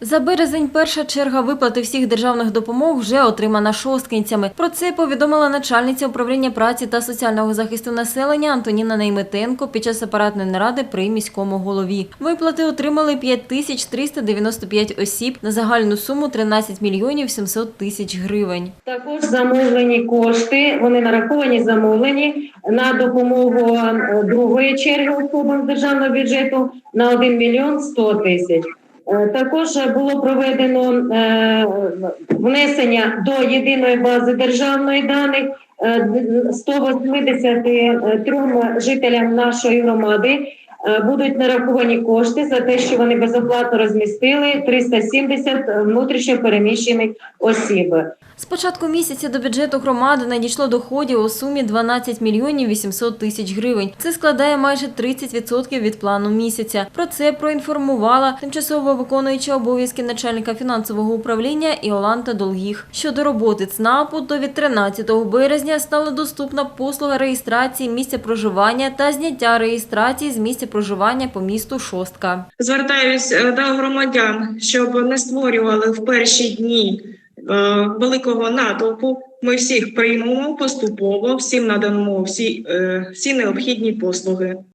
За березень перша черга виплати всіх державних допомог вже отримана шосткинцями. Про це повідомила начальниця управління праці та соціального захисту населення Антоніна Нейметенко під час апаратної наради при міському голові. Виплати отримали 5395 осіб на загальну суму 13 мільйонів 700 тисяч гривень. Також замовлені кошти, вони нараховані замовлені на допомогу е, другої черги особам державного бюджету на 1 мільйон 100 тисяч. Е, Також було проведено е, внесення до єдиної бази державної даних е, 183 жителям нашої громади. е, будуть нараховані кошти за те, що вони безоплатно розмістили 370 внутрішньо переміщених осіб. З початку місяця до бюджету громади надійшло доходів у сумі 12 мільйонів 800 тисяч гривень. Це складає майже 30% від плану місяця. Про це проінформувала тимчасово виконуюча обов'язки начальника фінансового управління Іоланта Долгіх. Щодо роботи ЦНАПу, то від 13 березня стала доступна послуга реєстрації місця проживання та зняття реєстрації з місця проживання по місту Шостка. Звертаюсь е, до громадян, щоб не створювали в перші дні е, великого натовпу. Ми всіх приймемо поступово, всім надамо всі, е, всі необхідні послуги.